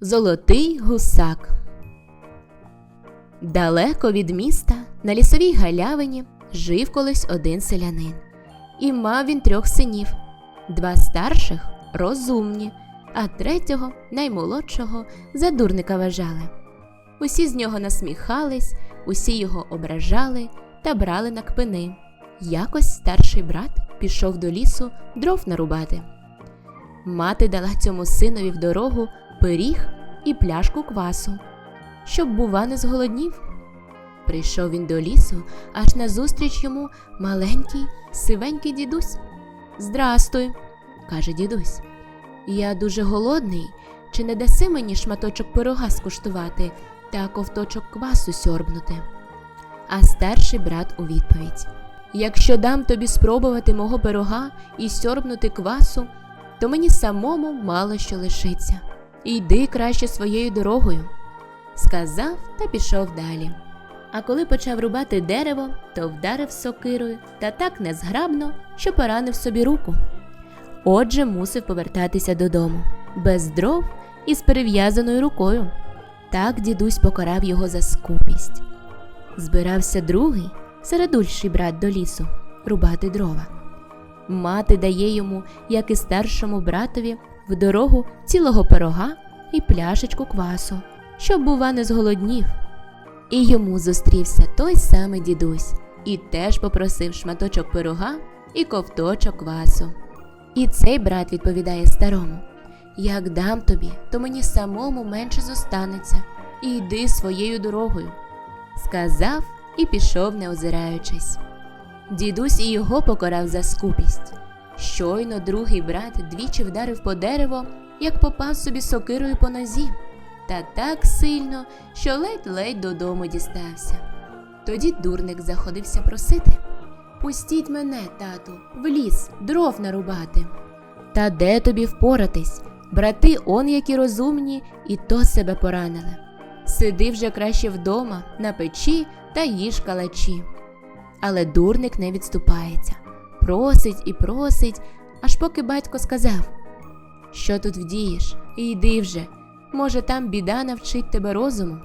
Золотий гусак. Далеко від міста на лісовій галявині жив колись один селянин. І мав він трьох синів: два старших розумні, а третього, наймолодшого, за дурника вважали. Усі з нього насміхались, усі його ображали та брали на кпини. Якось старший брат пішов до лісу дров нарубати. Мати дала цьому синові в дорогу пиріг і пляшку квасу, щоб, бува, не зголоднів. Прийшов він до лісу, аж назустріч йому маленький, сивенький дідусь. Здрастуй, каже дідусь. Я дуже голодний. Чи не даси мені шматочок пирога скуштувати та ковточок квасу сьорбнути? А старший брат у відповідь: Якщо дам тобі спробувати мого пирога і сьорбнути квасу, то мені самому мало що лишиться. Йди краще своєю дорогою. Сказав та пішов далі. А коли почав рубати дерево, то вдарив сокирою та так незграбно, що поранив собі руку. Отже, мусив повертатися додому, без дров і з перев'язаною рукою. Так дідусь покарав його за скупість. Збирався другий, середульший брат до лісу, рубати дрова. Мати дає йому, як і старшому братові, в дорогу цілого пирога і пляшечку квасу, щоб, бува, не зголоднів. І йому зустрівся той самий дідусь і теж попросив шматочок пирога і ковточок квасу. І цей брат відповідає старому: Як дам тобі, то мені самому менше зостанеться, і йди своєю дорогою. Сказав і пішов, не озираючись. Дідусь і його покарав за скупість. Щойно другий брат двічі вдарив по дерево, як попав собі сокирою по нозі, та так сильно, що ледь-ледь додому дістався. Тоді дурник заходився просити Пустіть мене, тату, в ліс дров нарубати. Та де тобі впоратись? Брати он які розумні, і то себе поранили. Сиди вже краще вдома, на печі та їж калачі. Але дурник не відступається, просить і просить, аж поки батько сказав: Що тут вдієш? Йди вже, може, там біда навчить тебе розуму.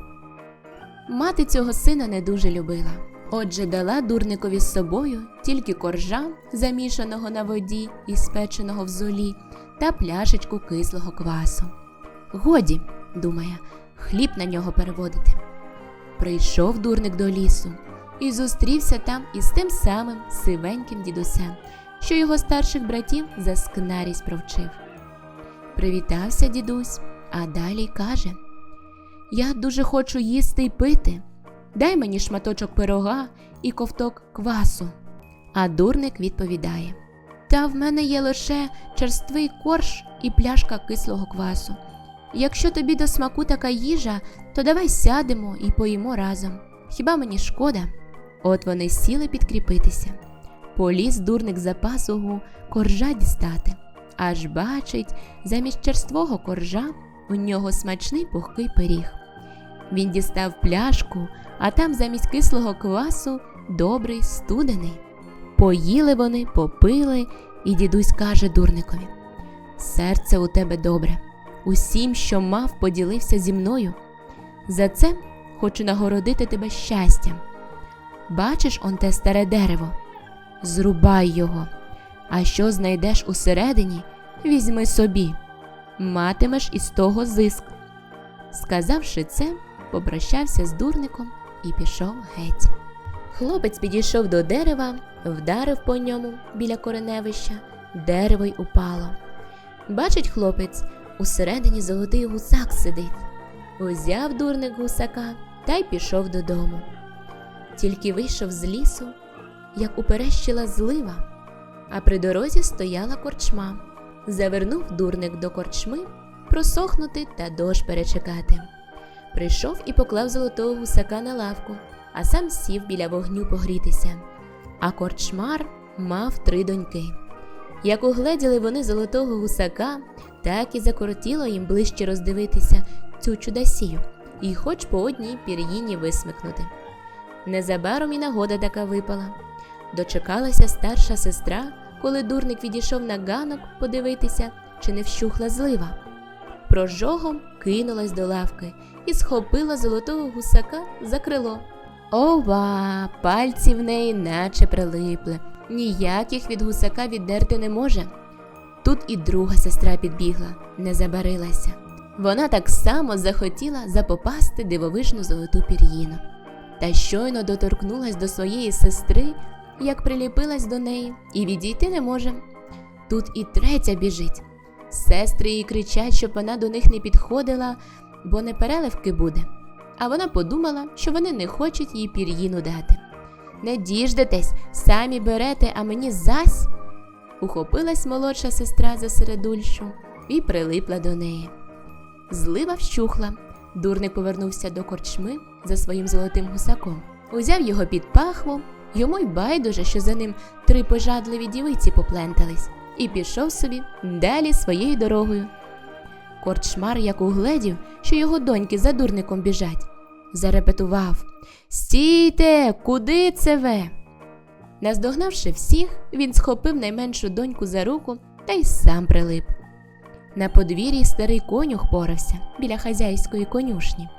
Мати цього сина не дуже любила. Отже, дала дурникові з собою тільки коржа, замішаного на воді і спеченого в золі, та пляшечку кислого квасу. Годі, думає, хліб на нього переводити. Прийшов дурник до лісу і зустрівся там із тим самим сивеньким дідусем, що його старших братів за скнарість провчив. Привітався дідусь, а далі каже: Я дуже хочу їсти й пити. Дай мені шматочок пирога і ковток квасу. А дурник відповідає: Та в мене є лише черствий корж і пляшка кислого квасу. Якщо тобі до смаку така їжа, то давай сядемо і поїмо разом. Хіба мені шкода? От вони сіли підкріпитися. Поліз дурник за пасугу коржа дістати, аж бачить, замість черствого коржа у нього смачний пухкий пиріг. Він дістав пляшку, а там замість кислого квасу добрий студений. Поїли вони, попили, і дідусь каже дурникові: Серце у тебе добре, усім, що мав, поділився зі мною. За це хочу нагородити тебе щастям. Бачиш он те старе дерево? Зрубай його, а що знайдеш усередині, візьми собі, матимеш із того зиск. Сказавши це, попрощався з дурником і пішов геть. Хлопець підійшов до дерева, вдарив по ньому біля кореневища, дерево й упало. Бачить хлопець, усередині золотий гусак сидить. Узяв дурник гусака та й пішов додому. Тільки вийшов з лісу, як уперещила злива, а при дорозі стояла корчма. Завернув дурник до корчми просохнути та дощ перечекати. Прийшов і поклав золотого гусака на лавку, а сам сів біля вогню погрітися. А корчмар мав три доньки. Як угледіли вони золотого гусака, так і закоротіло їм ближче роздивитися цю чудасію, і хоч по одній пір'їні висмикнути. Незабаром і нагода така випала. Дочекалася старша сестра, коли дурник відійшов на ганок подивитися, чи не вщухла злива. прожогом кинулась до лавки і схопила золотого гусака за крило. Ова, пальці в неї наче прилипли. Ніяких від гусака віддерти не може. Тут і друга сестра підбігла, не забарилася. Вона так само захотіла запопасти дивовижну золоту пір'їну. Та щойно доторкнулась до своєї сестри, як приліпилась до неї, і відійти не може. Тут і третя біжить. Сестри їй кричать, щоб вона до них не підходила, бо не переливки буде. А вона подумала, що вони не хочуть їй пір'їну дати. Не діждетесь, самі берете, а мені зась. Ухопилась молодша сестра за середульшу і прилипла до неї. Злива вщухла. Дурник повернувся до корчми за своїм золотим гусаком. Узяв його під пахву, йому й байдуже, що за ним три пожадливі дівиці поплентались, і пішов собі далі своєю дорогою. Корчмар, як угледів, що його доньки за дурником біжать, зарепетував Стійте, куди це ви? Наздогнавши всіх, він схопив найменшу доньку за руку та й сам прилип. На подвір'ї старий конюх порався біля хазяйської конюшні.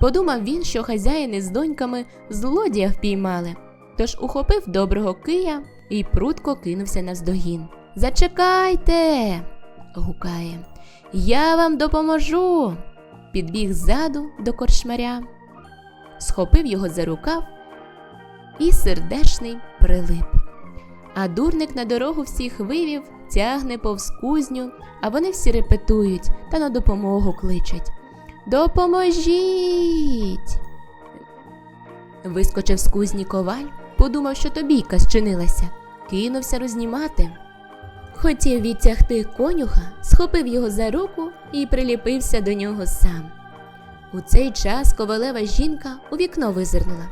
Подумав він, що хазяїни з доньками злодія впіймали, тож ухопив доброго кия і прутко кинувся навздогін. Зачекайте. гукає. Я вам допоможу. Підбіг ззаду до корчмаря, схопив його за рукав і сердешний прилип. А дурник на дорогу всіх вивів, тягне повз кузню, а вони всі репетують та на допомогу кличуть. Допоможіть. Вискочив з кузні коваль, подумав, що то бійка зчинилася, кинувся рознімати. Хотів відтягти конюха, схопив його за руку і приліпився до нього сам. У цей час ковалева жінка у вікно визирнула.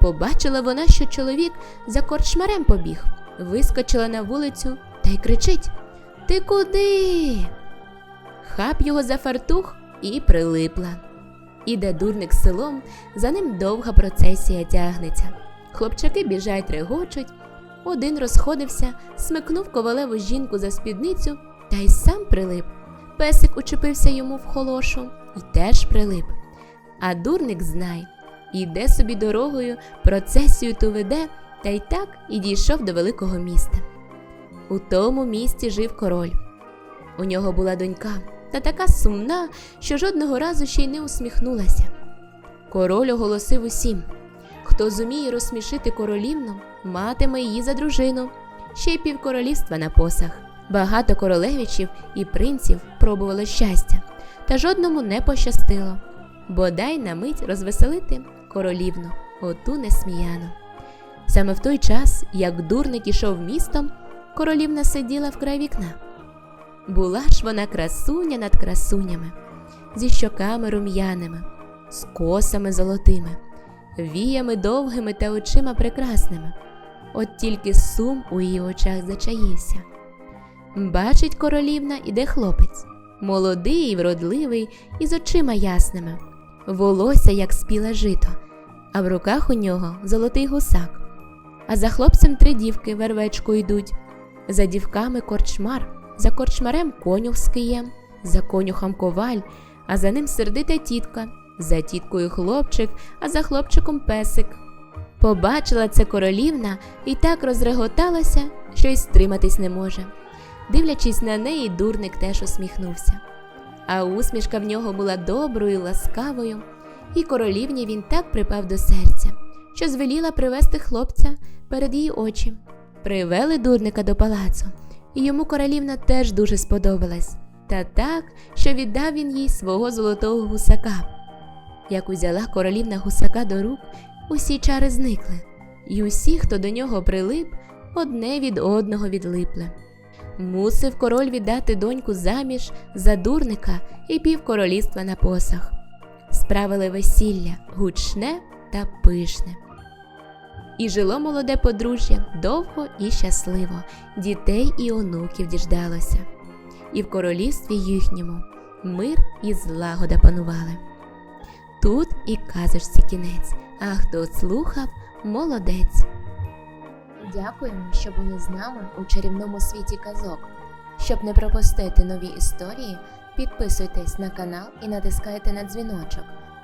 Побачила вона, що чоловік за корчмарем побіг, вискочила на вулицю та й кричить Ти куди? Хап його за фартух і прилипла. Іде дурник селом, за ним довга процесія тягнеться. Хлопчаки біжать, регочуть. Один розходився, смикнув ковалеву жінку за спідницю та й сам прилип. Песик учепився йому в холошу і теж прилип. А дурник знай, іде собі дорогою, процесію ту веде, та й так і дійшов до великого міста. У тому місті жив король. У нього була донька, та така сумна, що жодного разу ще й не усміхнулася. Король оголосив усім хто зуміє розсмішити королівну, матиме її за дружину, ще й півкоролівства на посах. Багато королевичів і принців пробували щастя, та жодному не пощастило. Бодай на мить розвеселити королівну, оту несміяну. Саме в той час, як дурник ішов містом, королівна сиділа вкрай вікна. Була ж вона красуня над красунями, зі щоками рум'яними, з косами золотими, віями довгими та очима прекрасними. От тільки сум у її очах зачаївся. Бачить королівна, іде хлопець, молодий і вродливий, із очима ясними, волосся, як спіле жито, а в руках у нього золотий гусак. А за хлопцем три дівки вервечку йдуть, за дівками корчмар, за корчмарем конюх з києм, за конюхом коваль, а за ним сердита тітка, за тіткою хлопчик, а за хлопчиком песик. Побачила це королівна і так розреготалася, що й стриматись не може. Дивлячись на неї, дурник теж усміхнувся. А усмішка в нього була доброю, ласкавою, і королівні він так припав до серця, що звеліла привести хлопця перед її очі. Привели дурника до палацу, і йому королівна теж дуже сподобалась, та так, що віддав він їй свого золотого гусака. Як узяла королівна гусака до рук, усі чари зникли, і усі, хто до нього прилип, одне від одного відлипли. Мусив король віддати доньку заміж за дурника і півкоролівства на посах. Справили весілля гучне та пишне. І жило молоде подружжя довго і щасливо, дітей і онуків діждалося. І в королівстві їхньому мир і злагода панували. Тут і казочці кінець, а хто слухав, молодець. Дякуємо, що були з нами у чарівному світі казок. Щоб не пропустити нові історії, Підписуйтесь на канал і натискайте на дзвіночок.